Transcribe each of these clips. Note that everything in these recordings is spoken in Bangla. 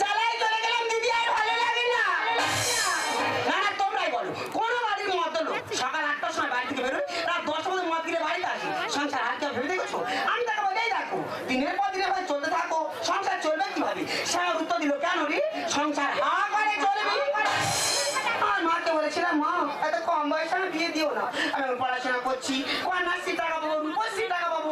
জ্বালায় চলে ভালো লাগে না। না তোমরাই বলো, কোন বাড়ির মদ লোক সকাল আটটার সময় বাড়ি বেরোয় রাত দশটার মদ কিনে বাড়িতে আসি। সংসার আর কেউ ভেবে আমি তাকে বলেই দেখো দিনের পর ভাই চলতে থাকো, সংসার চলবে কীভাবে? সে আমার উত্তর দিল কেন রে? সংসার হা করে চলবে। আর মাকে বলেছিলাম এত কম বয়সে আমি বিয়ে দিও না। পড়াশোনা করছি কন্যাশ্রী টাকা পাবো? রূপশ্রী টাকা পাবো?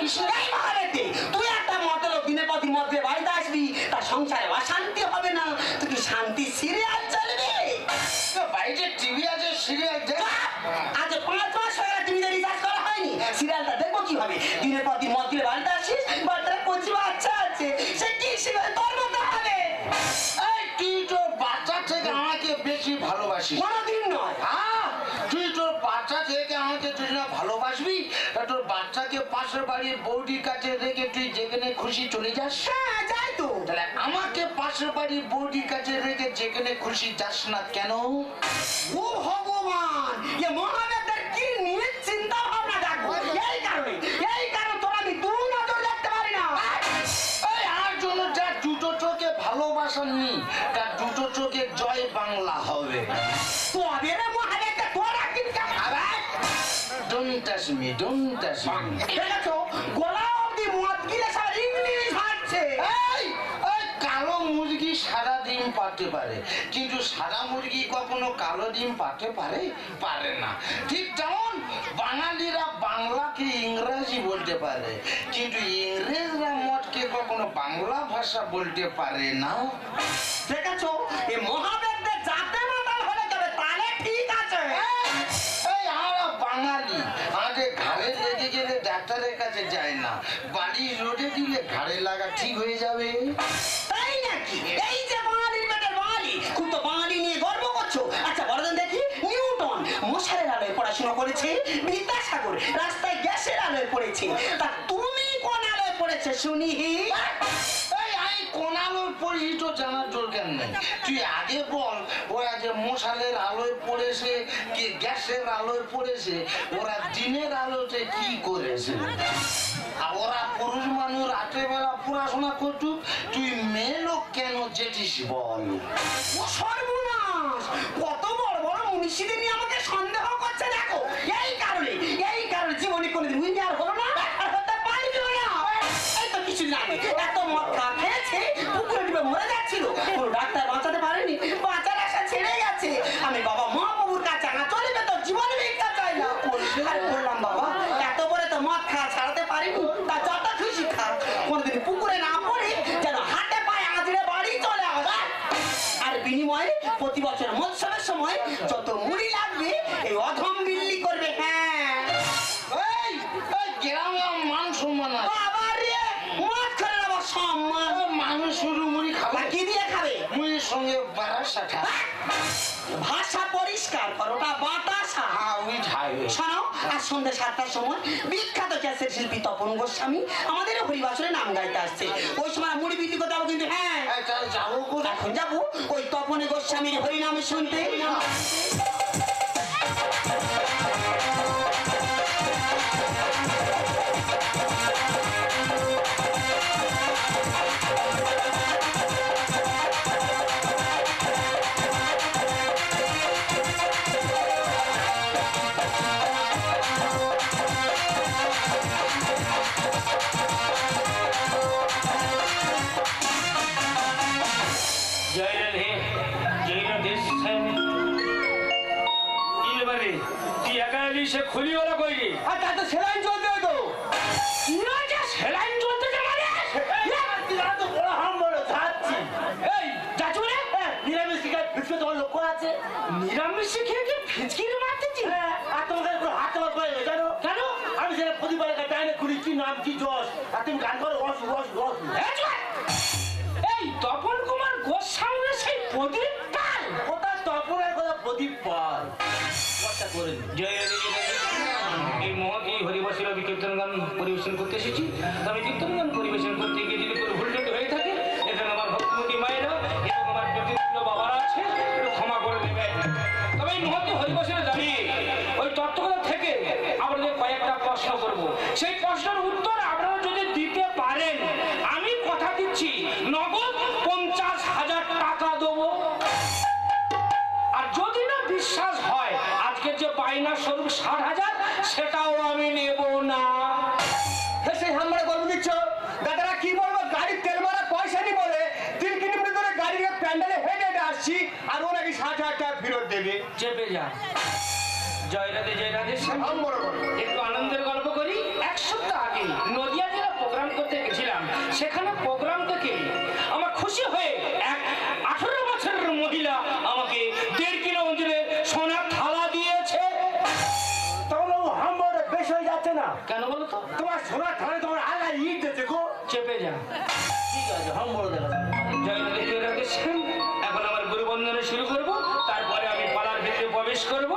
এই মহারাতে, তুই একটা পর দিন মধ্যে বাড়িতে আসবি তার সংসারে অশান্তি হবে না তুই কি শান্তি সিরিয়াল চলবে? বাড়িতে টিভি আছে সিরিয়াল আজ পাঁচ মাস হয়ে গেছে টিভিতে রিচার্জ করা হয়নি। সিরিয়ালটা দেখব কীভাবে? দিনের পর পাশের বাড়ির বৌদির কাছে রেখে তুই যেখানে খুশি চলে যাস। হ্যাঁ যাই তো। তাহলে আমাকে পাশের বাড়ির বৌদির কাছে রেখে যেখানে খুশি যাস না কেন? ও ভগবান! এ মহাবেদের কি নিয়ে চিন্তা মি ডোন্ট টাচ মি দেখেছ গলা অব্দি মদ গিলে সব ইংলিশ হাঁটছে এই এই কালো মুরগি সাদা ডিম পাতে পারে। কিন্তু সাদা মুরগি কখনো কালো ডিম পাতে পারে? পারে না। ঠিক তেমন বাঙালিরা বাংলাকে ইংরাজি বলতে পারে। কিন্তু ইংরেজরা মদকে কখনো বাংলা ভাষা বলতে পারে না। দেখেছ? এই মহাবেদদের যায় না। বাড়ি রোডে দিলে ঘাড়ে লাগা ঠিক হয়ে যাবে। তাই নাকি? এই যে বাঙালির বেটার বাঙালি খুব তো বাঙালি নিয়ে গর্ব করছ? আচ্ছা বড় দেখি নিউটন মশারের আলোয় পড়াশোনা করেছে বিদ্যাসাগর রাস্তায় গ্যাসের আলোয় পড়েছে। তা তুমি কোন আলোয় পড়েছে শুনি এই আমি কোন আলোর পড়ি তো জানার দরকার নেই? তুই আগে বল, ওরা যে মশালের আলোয় পড়েছে, কি গ্যাসের আলোয় পড়েছে, ওরা দিনের আলোতে কি করেছে? ওরা পুরুষ মানুষ রাতের বেলা পড়াশোনা করতু তুই মেয়ে লোক কেন যেটিস বল? সর্বনাশ! কত বড় বড় মনীষীদের নিয়ে আমাকে সন্দেহ করছে দেখো। এই সাতটার সময় বিখ্যাত ক্যাসেট শিল্পী তপন গোস্বামী আমাদের হরিবাসরে নাম গাইতে আসছে। ওই সময় মুড়ি বিক্রি করতে যাব কিন্তু হ্যাঁ যাব এখন যাব ওই তপনে গোস্বামীর হরিনামে শুনতে। নাম আর তুমি গান করো রস রস রস এই তপন কুমার গোস্বামীর সেই প্রদীপ পাল। কোথায় তপনের কথা প্রদীপ পাল। কথা করে নি। জয় রাধে, জয় রাধে। এই মহৎ এই হরিবাসীর আমি কীর্তন গান পরিবেশন করতে এসেছি। আমি কীর্তন গান পরিবেশন করতে গিয়ে যদি কোনো ভুল টুটি হয়ে থাকে এখানে আমার ভক্তিমতী মায়েরা এবং আমার প্রতিষ্ঠিত বাবারা আছে ক্ষমা করে দেবে তবে এই মহৎ এই হরিবাসীরা দাঁড়িয়ে ওই তত্ত্বকথা থেকে আপনাদের কয়েকটা প্রশ্ন করব। সেই প্রশ্নের উত্তর সেটাও আমি নেব না। সেই হামড়া গল্প দিচ্ছ? দাদারা কি বলব? গাড়ির তেল মারা পয়সা নি বলে তিন কিলোমিটার ধরে গাড়ির প্যান্ডেলে হেঁটে হেঁটে আসছি আর ও নাকি ষাট হাজার টাকা ফেরত দেবে। চেপে যা। জয় রাধে জয় রাধে হামড়া গল্প। একটু আনন্দের তোমার থানে তোমার আগা ইট দিয়েছে গো চেপে যা ঠিক আছে হামবড় দেখা যাচ্ছে। জয় রাধে জয় রাধে শ্যাম। এখন আমার গুরু বন্দনা শুরু করব তারপরে আমি পাড়ার ভিতরে প্রবেশ করব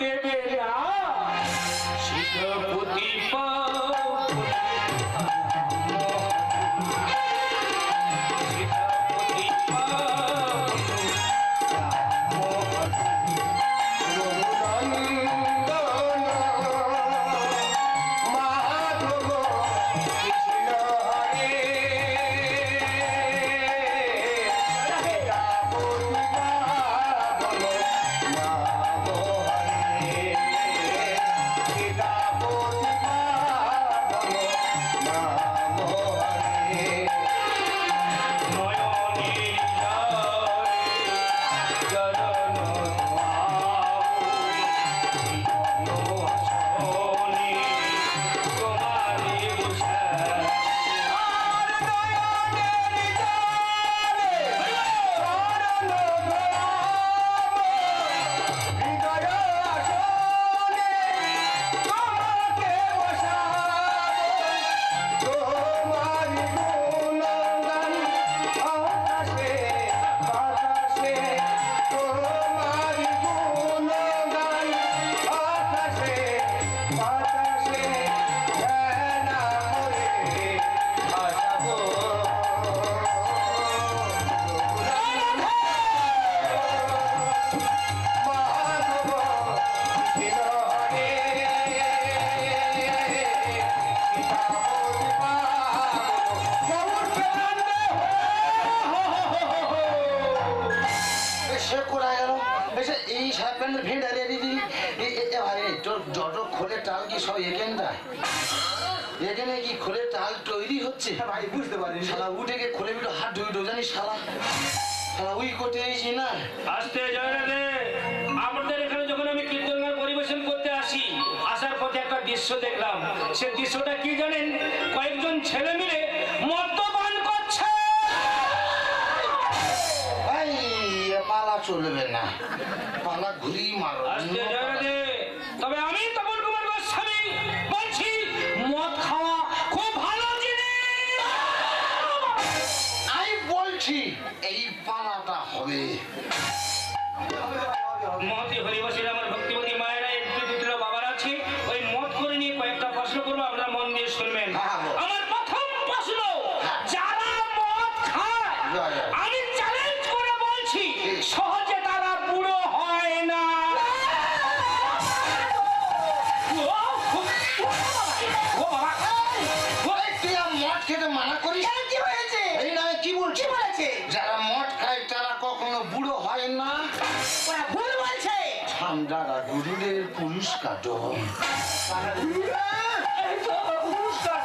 देवे শালা। শালা উই করতে এসেছি না? আসতে জয় রাধে এখানে যখন আমি কীর্তন পরিবেশন করতে আসি আসার পথে একটা দৃশ্য দেখলাম। সে দৃশ্যটা কি জানেন? কয়েকজন ছেলে মিলে মদ্যপান করছে। পালা চলবে না। পালা ঘুরি মারো। আসতে বলছি এই পালাটা হবে। মহতি হরিবাসীর আমার দাদা গুরুদের পুরুষ কাটো পুরুষ পুরস্কার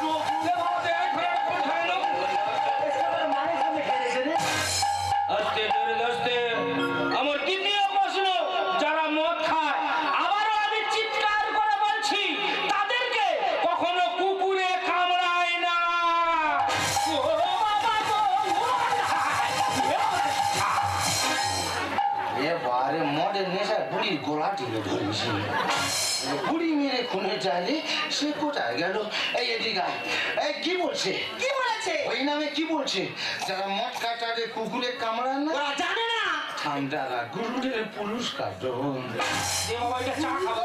চাইলে সে কোথায় গেল? এই এদিকে এই কি বলছে? কি বলেছে? ওই নামে কি বলছে? যারা মদ কাটারে কুকুরে কামড়ান না? ওরা জানে না। ঠান্ডারা গুরুদের পুরস্কার কাটো চা খাব।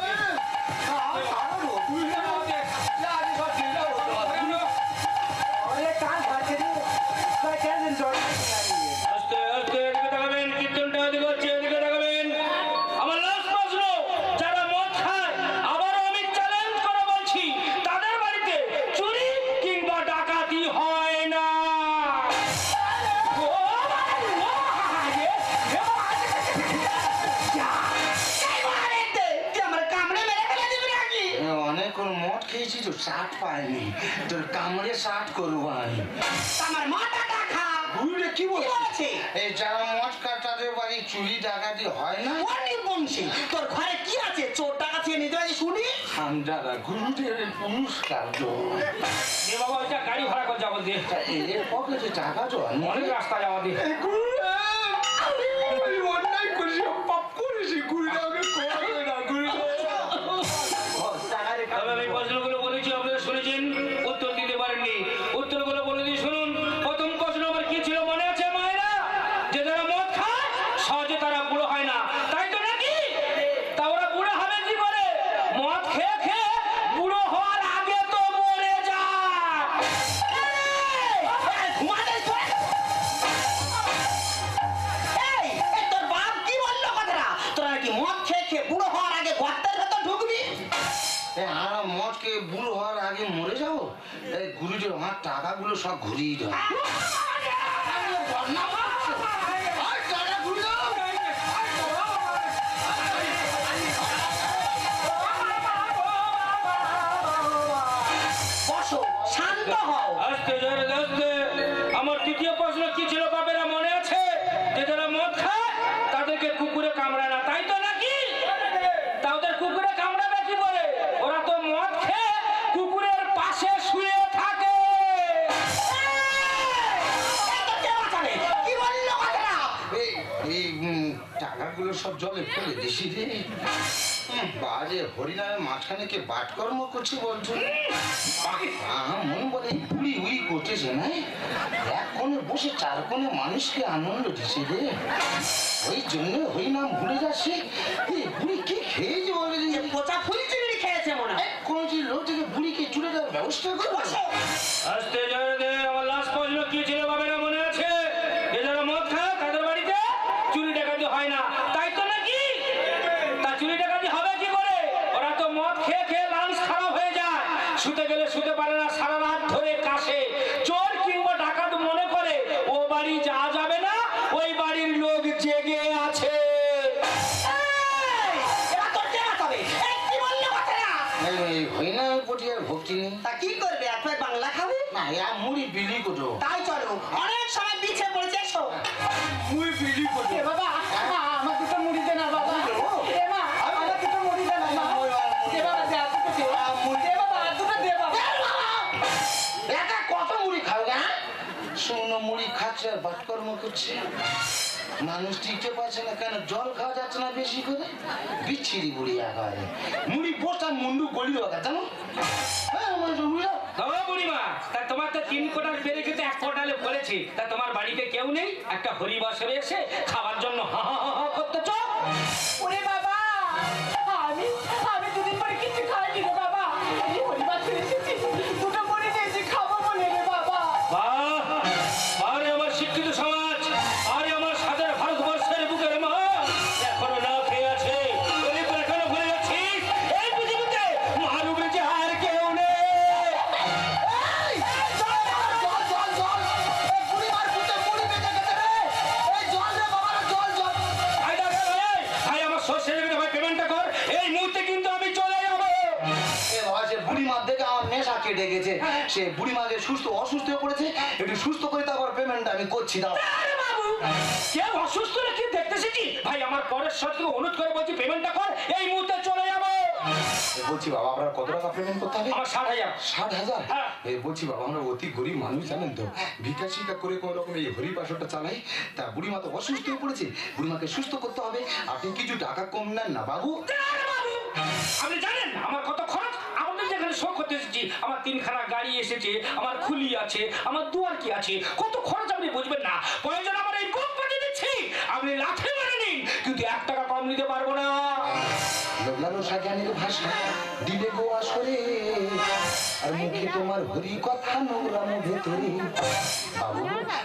পাইনি। তোর কামড়ে শার্ট করব আমি। আমার মাথাটা খা বুড়িরে কি কি বলছে? বলেছে এই যারা মদ তাদের বাড়ি চুরি ডাকাতি হয় না? অনেক বংশী তোর ঘরে কি আছে? চোর টাকা চেয়ে নিতে শুনি? ঠান্ডারা গুরুদের পুরস্কার দে। বাবা ওইটা গাড়ি ভাড়া করে যাব দে এর পকেটে টাকা তো। অনেক রাস্তা যাওয়া দে অন্যায় করেছি পাপ করেছি। গুরুরা আমাকে টাকাগুলো সব ঘুরিয়ে দাও। বসো, শান্ত হও। আস্তে জোরে আস্তে আমার তৃতীয় প্রশ্ন কি ছিল বাপেরা মনে আছে? যে যারা মদ খায় তাদেরকে কুকুরে কামড়ায় না। তাই তো নাকি? তা ওদের কুকুরে কামড়াবে কি করে? ওরা তো মদ খেয়ে কুকুরের পাশে শুয়ে থাকে। সব জলে ফেলে দিছি রে। বাজে হরিনামের মাঝখানে কে বাটকর্ম করছে বলছো? মন বলে উই করতেছে না? এক কোণে বসে চার কোণে মানুষকে আনন্দ দিছে রে। ওই জন্য হরিনাম ভুলে যাচ্ছে। বুড়ি কি খেয়েছে বলে পচা ফুল চিংড়ি খেয়েছে মনে হয়। কোন লোক থেকে বুড়িকে চুলে দেওয়ার ব্যবস্থা করো বসো। আস্তে জোরে দে আমার লাস্ট প্রশ্ন কি ছিল বাপেরা মনে আছে যে যারা মদ খায় তাদের বাড়িতে চুরি ডাকাতি হয় না তাই তো নাকি তা চুরি ডাকাতি হবে কি করে ওরা তো মদ খেয়ে খেয়ে লাঞ্চ খারাপ হয়ে যায় শুতে গেলে শুতে পারে না সারা রাত ধরে কাশে। চোর কিংবা ডাকাত মনে করে ও বাড়ি যাওয়া যাবে না ওই বাড়ির লোক জেগে আছে। ভক্তি নেই। তা কি করবে এক বাংলা খাবে? না মুড়ি বিলি করো। তাই চলো অনেক সময় পিছিয়ে পড়েছে মুই বিলি বাবা মা, আমার দুটো মুড়ি দে না বাবা। বাটকর্ম করছে। মানুষ টিকতে পারছে না কেন? জল খাওয়া যাচ্ছে না বেশি করে? বিচ্ছিরি বুড়ি একেবারে। মুড়ি বসা মুন্ডু গলি জানো? হ্যাঁ বুড়িমা তা তোমার তো তিন কোটাল পেরে খেতে এক কোটালে বলেছি। তা তোমার বাড়িতে কেউ নেই? একটা হরিবাসরে এসে খাবার জন্য হা হা হা করতে চো ওরে সে বুড়ি মাকে সুস্থ অসুস্থ হয়ে পড়েছে একটু সুস্থ করে তারপর পেমেন্ট আমি করছি দাও। বাবু অসুস্থ নাকি দেখতে এসেছি ভাই আমার পরের অনুরোধ করে বলছি পেমেন্টটা কর এই মুহূর্তে চলে যাব। বলছি বাবা আপনার কত টাকা পেমেন্ট করতে হবে? আমার ষাট হাজার। ষাট হাজার? হ্যাঁ। বলছি বাবা আমরা অতি গরিব মানুষ জানেন তো। ভিক্ষা শিক্ষা করে কোনো রকম এই হরি পাশরটা চালাই তা বুড়িমা তো অসুস্থ হয়ে পড়েছে বুড়িমাকে সুস্থ করতে হবে। আপনি কিছু টাকা কম নেন না বাবু আপনি জানেন আমার কত খরচ? শখ হতে এসেছি। আমার তিনখানা গাড়ি এসেছে, আমার খুলি আছে, আমার দুয়ার কি আছে? কত খরচ আপনি বুঝবেন না। প্রয়োজন আমার এই বুক পাঠিয়ে দিচ্ছি। আপনি লাঠি মেরে নিন, কিন্তু এক টাকা কম নিতে পারব না। লোকলানো সাজানির ভাষা, দিলে গো আসরে আর মুখে তোমার হরি কথা নোংরাম ভেতরে বাবু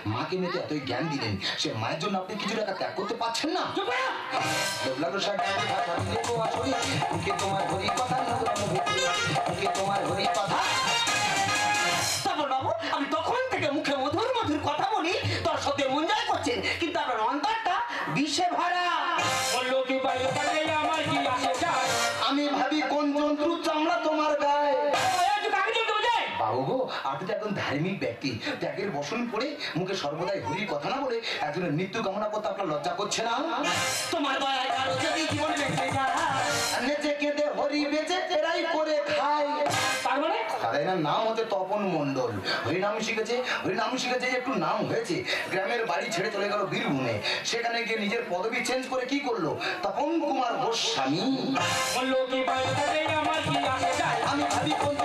মাকে মেয়েতে এতই জ্ঞান দিলেন। সে মায়ের জন্য আপনি কিছু টাকা ত্যাগ করতে পারছেন না? মুখে তোমার হরি কথা নোংরাম ভেতরে মুখে তোমার হরি কথা। বাবু আমি তখন থেকে মুখে মধুর মধুর কথা বলি একজন ধার্মিক ব্যক্তি ত্যাগের বসন পড়ে মুখে সর্বদাই হরি কথা না বলে একজনের মৃত্যু কামনা করতে আপনার লজ্জা করছে না? তোমার দয়ার কারও যদি জীবন বেঁচে যায় নেচে কেঁদে হরি বেঁচে এরাই করে খায় তার মানে? তাদের নাম হচ্ছে তপন মন্ডল হরিনাম শিখেছে হরিনাম শিখেছে একটু নাম হয়েছে। গ্রামের বাড়ি ছেড়ে চলে গেল বীরভূমে। সেখানে গিয়ে নিজের পদবি চেঞ্জ করে কি করল? তপন কুমার গোস্বামী। আমি ভাবি কোন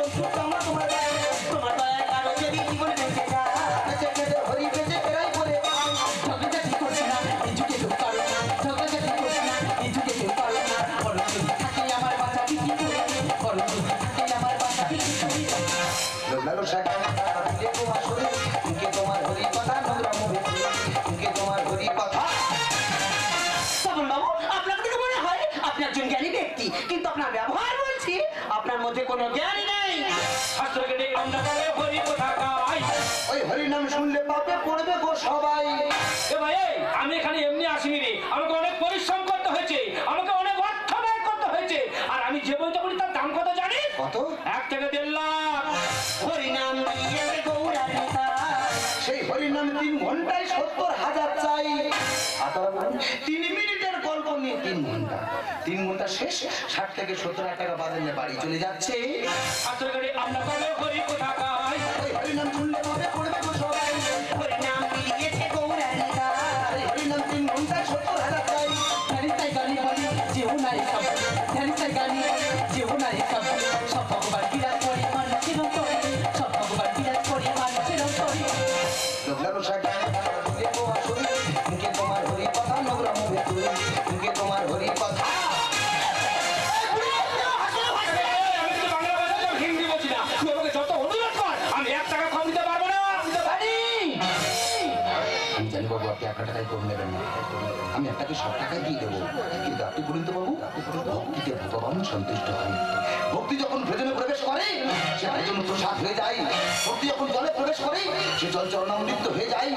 শুনলে পাপে পড়বে গো সবাই। এ ভাই আমি এখানে এমনি আসিনি রে। আমাকে অনেক পরিশ্রম করতে হয়েছে। আমাকে অনেক অর্থ ব্যয় করতে হয়েছে। আর আমি যে বইটা বলি তার দাম কত জানি কত? এক থেকে দেড় লাখ। হরিনাম সেই হরি নাম তিন ঘন্টায় সত্তর হাজার চাই। তিন মিনিটের গল্প নিয়ে তিন ঘণ্টা। তিন ঘণ্টা শেষ ষাট থেকে সত্তর হাজার টাকা বাজারে বাড়ি চলে যাচ্ছে। শাস্ত্রকে দেখে আমরা বলে হরি কথা গাই ওই হরি নাম শুনলে পড়বে সব টাকা দিয়ে দেবো। কিন্তু আপনি বলুন বাবু ভক্তিতে ভগবান সন্তুষ্ট হয়। ভক্তি যখন ভেজনে প্রবেশ করে, সে ভেজন প্রসাদ হয়ে যায়। ভক্তি যখন জলে প্রবেশ করে, সে জল চরণামৃত হয়ে যায়।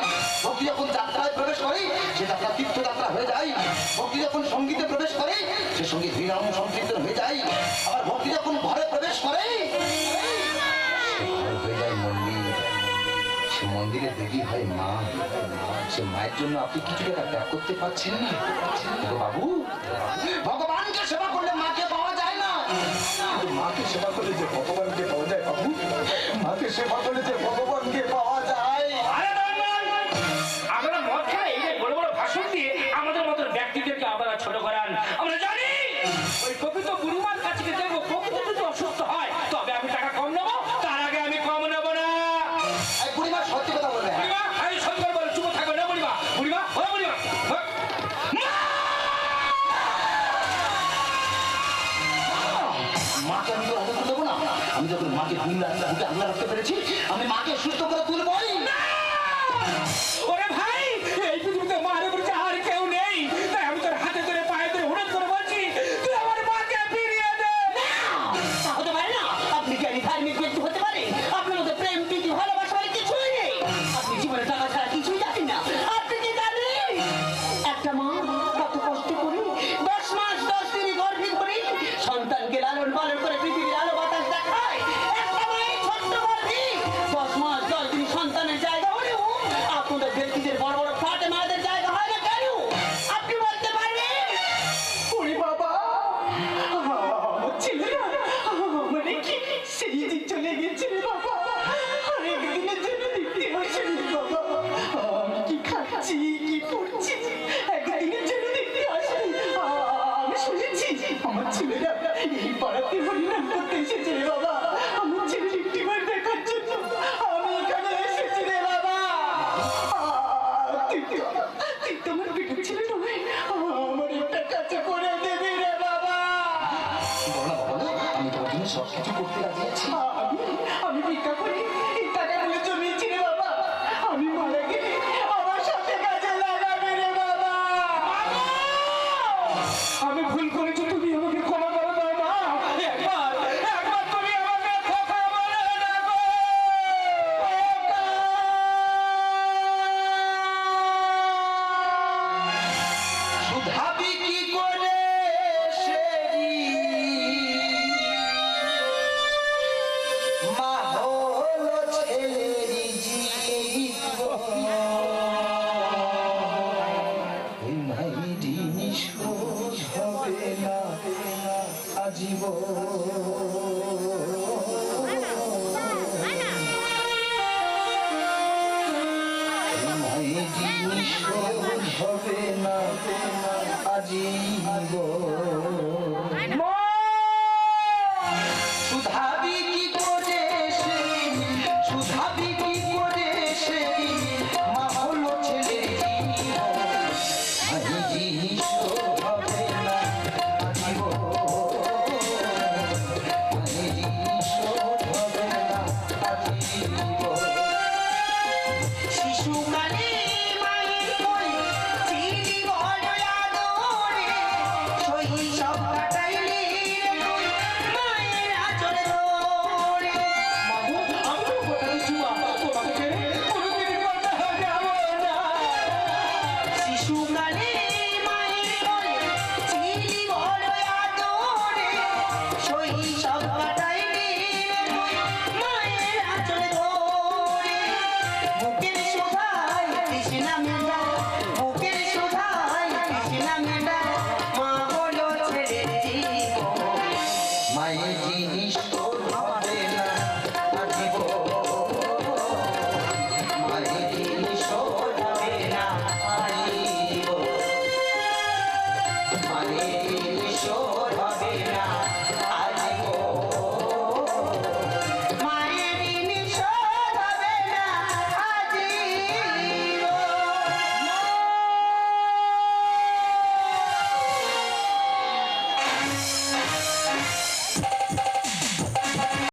ভক্তি যখন যাত্রায় প্রবেশ করে, সে যাত্রা তীর্থযাত্রা হয়ে যায়। ভক্তি যখন সঙ্গীতে প্রবেশ করে, সে সংগীত হরিনাম সংকীর্তন হয়ে যায়। আবার ভক্তি যখন ঘরে প্রবেশ করে মন্দিরে দেবী হয় মা, সে মায়ের জন্য আপনি কিছু টাকা ত্যাগ করতে পারছেন না? বাবু, ভগবানকে সেবা করলে মাকে পাওয়া যায় না। মাকে সেবা করলে যে ভগবানকে পাওয়া যায় বাবু, মাকে সেবা করলে যে ভগবানকে পাওয়া মাকে তিন লাখ বুকে আগলা রাখতে পেরেছি, আমি মাকে সুস্থ করে তুলবই। ওরে ভাই, এই পৃথিবীতে মার